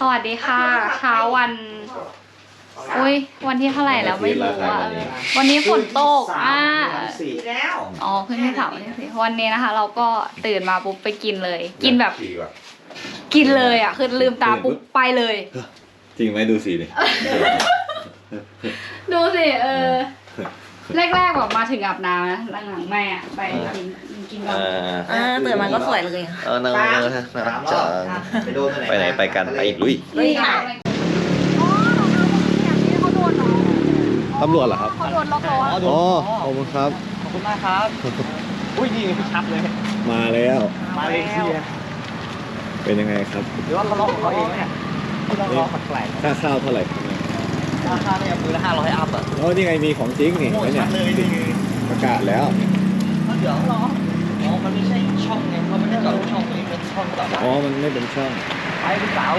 สวัสดีค่ะ เช้าวันอุ้ยวันที่เท่าไหร่แล้วไม่รู้อะเออวันนี้ฝนตกอะสี่แล้วอ๋อเพิ่งที่เสาร์นี่สิวันนี้นะคะ เราก็ตื่นมาปุ๊บไปกินเลย กินแบบสี่ว่ะกินเลยอะคือลืมตาปุ๊บไปเลย จริงไหมดูสีนี่ดูสิเออแรกๆแบบมาถึงอาบน้ำนะหลังๆไม่อะไปกิน กินก่อนอ่าตื่นมาก็สวยเลยเออนั่งนั่งนั่งนั่งจะไปโดนตัวไหนไปไหนไปกันไปอีกลุยนี่ค่ะเขาโดนเหรอตำรวจเหรอครับเขาโดนล็อกล้ออ๋อขอบคุณครับ ขอบคุณมากครับ อุ้ยนี่ชัดเลย มาแล้ว มาเลเซียเป็นยังไงครับหรือว่าเขาล็อกของเขาเองเนี่ยที่เราล็อกแปลกค่าข้าวเท่าไหร่ครับๆราคาเนี่ยมือละห้าร้อยอัพอะอ๋อนี่ไงมีของจริงนี่โอ้ยเนี่ชัยดเลยนี่ประกาศแล้วเดี๋ยวเหรออ๋อ มันไม่ใช่ช่องไงเขาไม่ได้จอดช่องนี้เป็นช่องต่อไปอ๋อ มันไม่เป็นช่อง ไปเป็นสาว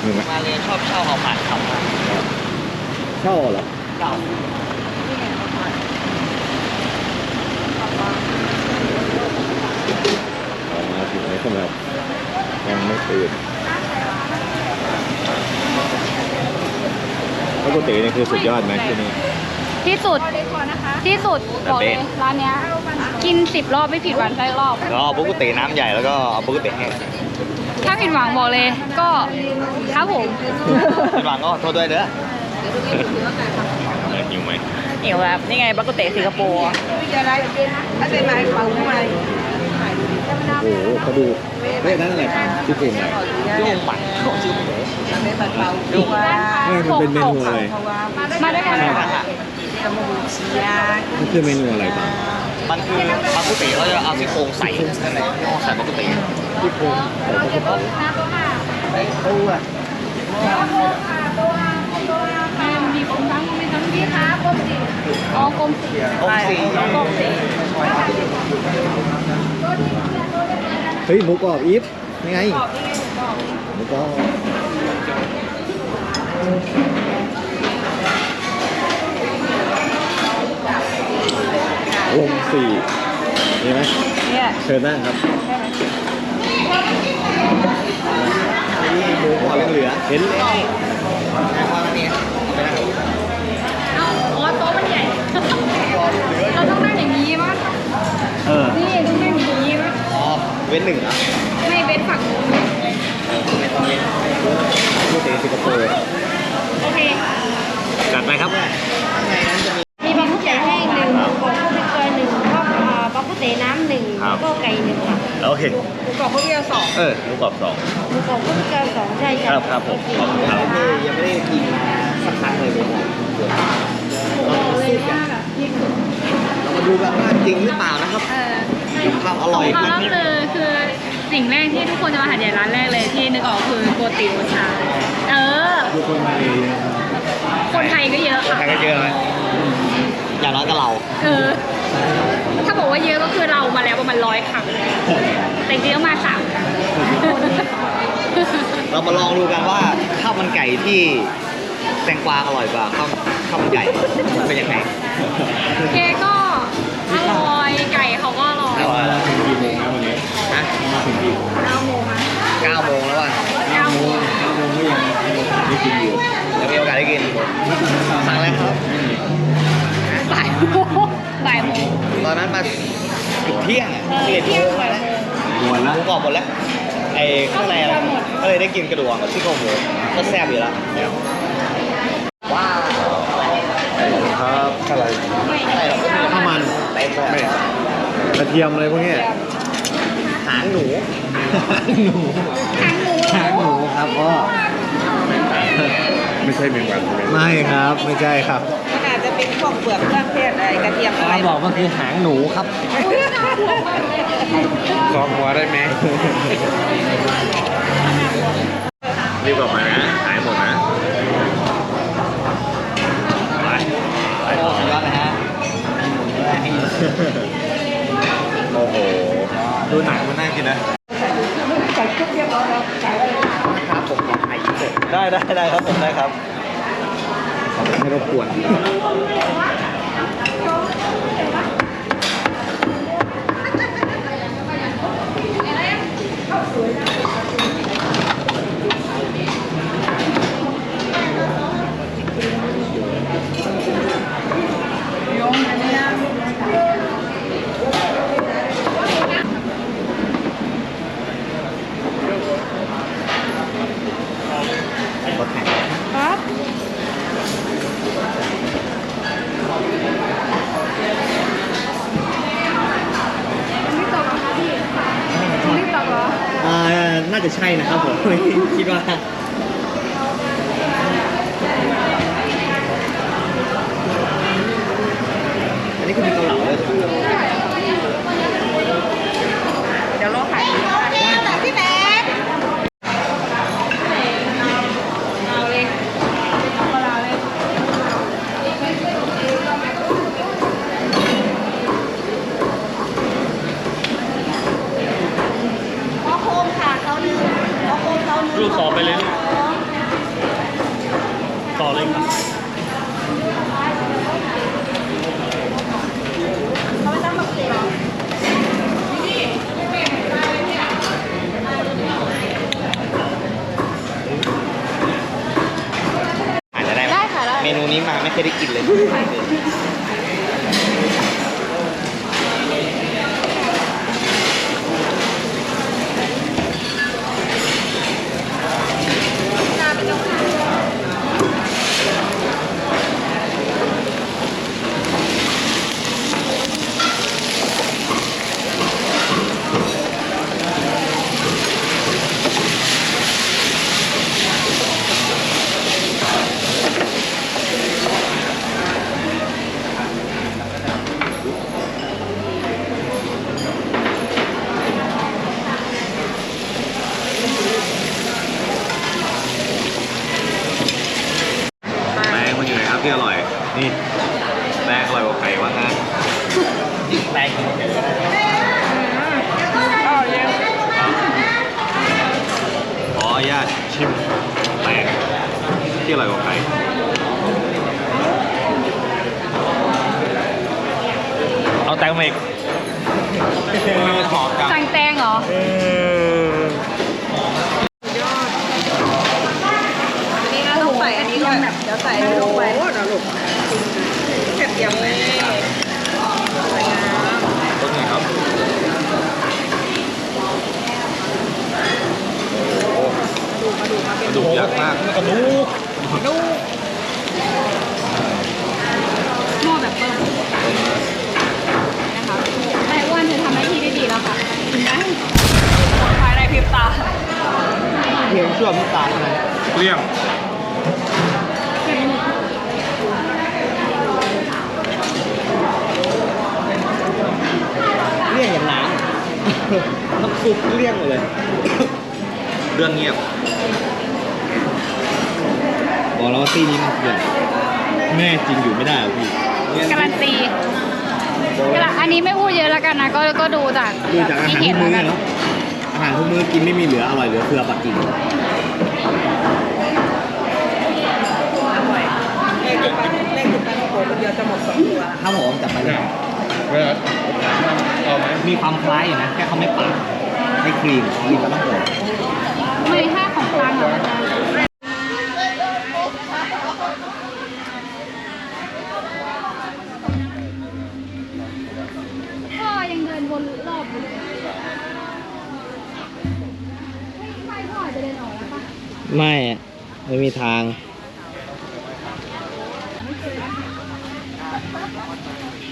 เห็นไหมมาเลยชอบเช่าเอาผ่านคำนะเช่าเหรอเก่าออกมาถึงนี้ก็แบบยังไม่ตื่นปกตินี่คือสุดยอดไหมที่นี่ที่สุด ที่สุดบอกเลยร้านเนี้ยกินสิบรอบไม่ผิดหวังสักรอบก็บุกุเตน้ำใหญ่แล้วก็เอาบุกุเตแห้งถ้าผิดหวังบอกเลย ก็ครับผมพี่บางก็โทษด้วยเด้อหิวไหมเหนียวแบบนี่ไงบักกุเตสิงคโปร์ถ้าเป็นไม้ฟังทำไมโอ้โหเขาดูเฮ้ยนั่นอะไรที่ปรุงอะไรโยงปัดของชื่อหมูเป็นปัดเป่าดูว่าเฮ้ยมันเป็นเมนูอะไรเพราะว่ามาด้วยกันใช่ ไหมปะฮะจะมาบูเชียมันคือเมนูอะไรบ้าง มันคือบักกุเตเขาจะเอาซี่โครงใส่นั่นแหละเอาใส่บักกุเตที่ปรุงตู้อะมีผมทั้งมีทั้งพี่ค้ากรมสีอ๋อกรมสีต้มสีต้มสีเฮ้ยหมูกรอบอีฟนี่ไงหมูกรอบ วงสี่มีไหมเนี่ยเชิญนั่งครับหมูกรอบยังเหลือเห็นเอาอ๋อโต๊ะมันใหญ่ เราต้องนั่งอย่างนี้มั้งเออ นี่ต้องนั่งอย่างนี้มั้งอ๋อ เว้นหนึ่งเหรอไม่เป็นฝั่งนู้นก๋วยเตี๋ยวสิงคโปร์โอเคจัดไปครับมีบะกุเต เคหมูกรอบข้าวเกี๊ยวสองเออหมูกรอบสองหมูกรอบก็เกลือสองใช่คจ้ะรับครับผมขอบคุณครับยังไม่ได้กินสักครั้งเลยผมเลยว่าแบบนี่คือเรามาดูกันว่าจริงหรือเปล่านะครับเออความอร่อยเขาก็คือคือสิ่งแรกที่ทุกคนจะมาหาดใหญ่ร้านแรกเลยที่นึกออกคือโกติวชาเออดูคนมาเลยคนไทยก็เยอะค่ะ ใครก็เจอไหมอย่างน้อยก็เรา เออ ถ้าบอกว่าเยอะก็คือเรามาแล้วประมาณร้อยครั้งแต่จริงๆก็มาสามครั้งเรามาลองดูกันว่าข้าวมันไก่ที่แตงกวาอร่อยกว่าข้าวข้าวมันไก่มันเป็นยังไงเกก็อร่อยไก่เขาก็อร่อยอร่อยแล้วถึงกี่โมงนะวันนี้ฮะ ได้กินกระดูกกับซี่โครงหมูก็แซ่บอยู่แล้วว้าวครับอะไรอะไรหรอกก็มีข้าวมันเต็มเลยไม่กระเทียมอะไรพวกเนี้ยหางหนู หนูหางหนูครับพ่อไม่ใช่เมงวันไม่ครับ ไม่ใช่ครับมันอาจจะ เป็นพวกเปลือกเครื่องเทศอะไรกระเทียมอะไรบอกมันคือหางหนูครับซองหัวได้ไหม รีบออกมานะ หายหมดนะไปไปโอ้ต่อสุดยอดเลยฮะโอ้โห ดูหนังมันน่ากินนะครับผมขอไข่ญี่ปุ่นได้ได้ได้ครับผมได้ครับ ไม่รบกวน น่า จะใช่นะครับผม คิดว่า อันนี้คือมีเกาเหลาด้วยใช่ไหม เดี๋ยวรอขายพี่แบ๊เอาเลยเอาปลาเลย พอโคมค่ะเขาหนึ่งพอโคมเขาหนึ่ง ลูกต่อไปเลยลูกต่อเลยครับ เขาไม่ต้องแบบเสีย อาจจะได้ไหม ได้ค่ะได้ เมนูนี้มาไม่ เคยได้กินเลย แป้งมันอยู่ไหนครับ ที่อร่อย นี่แป้งอร่อยกว่าไก่ว่างนะแป้งเอาเยอะขออนุญาตชิมแป้งที่อร่อยกว่าไก่เอาแตงเมกหอมจัง สั่งแตงเหรอ อันนี้นะต้องใส่อันนี้ด้วยเดี๋ยวใส่อันนี้ลงไปโอ้นะลูกเผ็ดยังเลยสวยงาม ต้นไงครับ ดูมาดูมาเป็น กระดูกยักษ์มาก กระดูก ดู หม้อแบบเบิ้มนะคะไต้หวันเธอทำหน้าที่ได้ดีแล้วค่ะกินได้ภายในพริบตา เพียง ชั่วพริบตาเท่านั้นเกลี้ยงเลี่ยงอย่างหนาน้ำซุปเลี่ยงหมดเลย เรื่องเงียบ บอกแล้วว่าตีนี้มันเถื่อนแม่จริงอยู่ไม่ได้หรอพี่การันตีการันอันนี้ไม่พูดเยอะแล้วกันนะ ก็ก็ดูจากดูจากอาหารที่ทุเห็นกมื้อแล้วกันเนาะอาหารทุกมื้อกินไม่มีเหลืออร่อยเหลือเฟือปักกิ่ง อร่อยเลขคุณป้าเลขคุณ ป้าโคคนเดียวจะหมดสองตัวครับผมจับไปเลยมีความคล้ายอยู่นะ แค่เขาไม่ปาดไม่ครีมครีมก็ต้องโผล่ไม่ถ้าของกลางเหรอพ่อยังเดินวนรอบอยู่เลยเฮ้ยใช่พ่อจะเดินออกแล้วปะไม่อะไม่มีทาง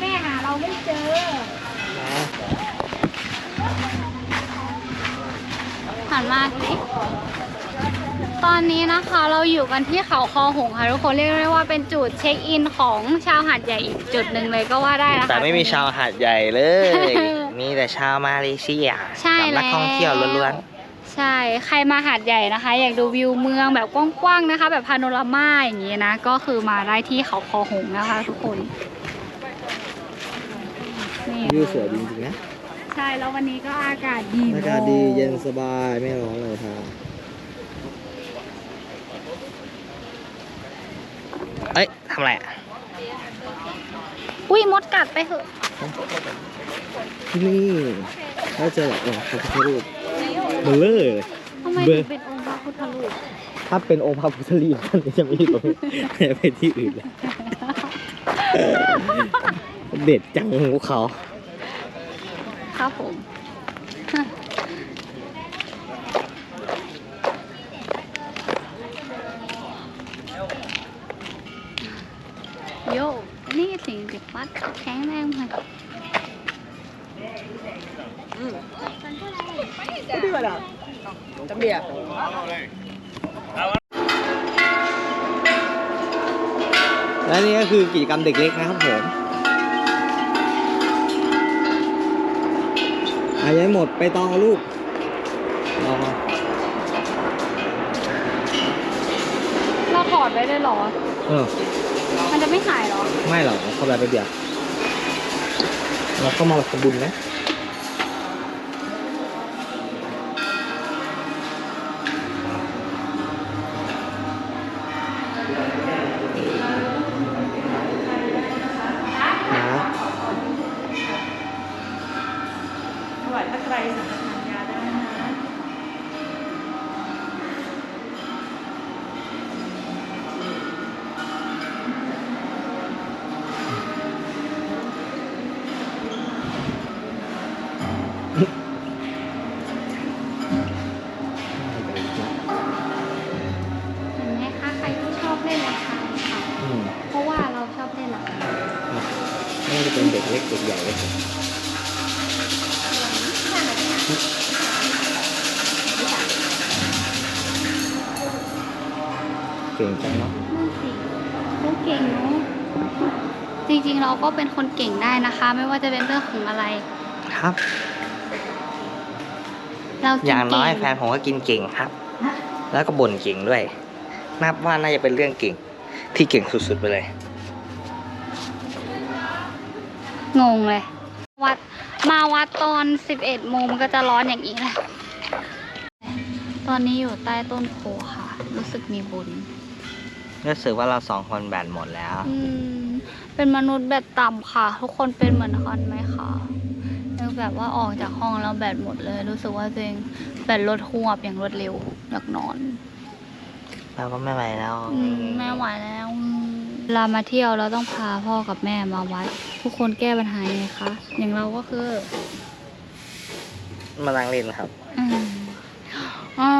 แม่หาเราไม่เจอหันมาสิตอนนี้นะคะเราอยู่กันที่เขาคอหงค่ะทุกคนเรียกได้ว่าเป็นจุดเช็คอินของชาวหาดใหญ่อีกจุดหนึ่งเลยก็ว่าได้นะคะ แต่ไม่มีชาวหาดใหญ่เลย มีแต่ชาวมาเลเซียใช่กันักท่องเที่ยวล้วนใช่ ใครมาหาดใหญ่นะคะ อยากดูวิวเมืองแบบกว้างๆนะคะ แบบพาโนรามาอย่างนี้นะ ก็คือมาได้ที่เขาคอหงนะคะ ทุกคนนี่ๆ วิวสวยจริงๆนะใช่แล้ววันนี้ก็อากาศดีอากาศดีเย็นสบายไม่ร้อนเลยค่ะเอ้ยทำอะไรอะอุ้ยมดกัดไปเหอะที่นี่ถ้าเจอแบบองค์พระพุทธรูปเบลเลอร์เลยทำไมเบถึอร์งเป็นองค์พระพุทธรูปถ้าเป็นองค์พระพุทธรูปมันจะไม่อยู่ตรงนี้ไปที่อื่นเลยเด็ดจังของเขา ครับผมโยนี่สิ่งสิฟัดแข็งแรงเลยก็ดีกว่าดอกจะเบียร์และนี่ก็คือกิจกรรมเด็กเล็กนะครับผม อายังไม่หมดไปตองเอาลูกรอเราถอดไว้ได้เหรอ เออ มันจะไม่หายเหรอ ไม่หรอกเอาเข้าไปไปเดียวเราก็มาทำบุญนะนะ วายพระไตรสังฆทานยาได้นะเห็นไหมคะใครที่ชอบเล่นระฆังค่ะ อืมเพราะว่าเราชอบเล่นระฆังไม่ว่าจะเป็นเด็กเล็กเด็กใหญ่เลย เก่งจังเนาะนั่นสิเราเก่งเนาะจริงๆเราก็เป็นคนเก่งได้นะคะ ไม่ว่าจะเป็นเรื่องของอะไร ครับ เรากินอย่างน้อยเก่แฟนผมก็กินเก่งครับ แล้วก็บ่นเก่งด้วย นับว่าน่าจะเป็นเรื่องเก่ง ที่เก่งสุดๆไปเลย งงเลยวัด มาวัดตอน 11โมงมันก็จะร้อนอย่างนี้แหละ ตอนนี้อยู่ใต้ต้นโพค่ะ รู้สึกมีบุญ รู้สึกว่าเราสองคนแบตหมดแล้ว อืม เป็นมนุษย์แบตต่ำค่ะ ทุกคนเป็นเหมือนคอนไหมคะคือแบบว่าออกจากห้องแล้วแบตหมดเลย รู้สึกว่าตัวเองแบตลดหวบอย่างรวดเร็วอยากนอน เราก็ไม่ไหวแล้ว อืม ไม่ไหวแล้วอืมเว ลามาเที่ยวเราต้องพาพ่อกับแม่มาวัด ทุกคนแก้ปัญหายังไงคะ อย่างเราก็คือ มานั่งเล่นครับ อืมอ่า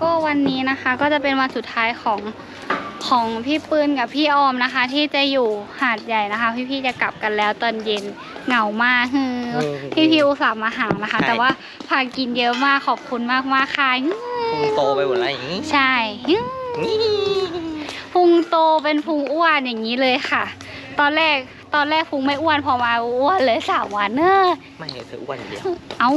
ก็วันนี้นะคะ ก็จะเป็นวันสุดท้ายของของพี่ปืนกับพี่ออมนะคะ ที่จะอยู่หาดใหญ่นะคะ พี่ๆจะกลับกันแล้วตอนเย็นเหงามากคือเออพี่พิวสามมาหานะคะ ใช่ แต่ว่าพากินเยอะมากขอบคุณมากมากๆค่ะพุงโตไปหมดแล้วอย่างนี้ใช่ พุงโตเป็นพุงอ้วนอย่างนี้เลยค่ะ ตอนแรกตอนแรกพุงไม่อ้วนพอมาอ้วนเลยสามวันเนอะไม่เธออ้วนอย่างเดียว เอา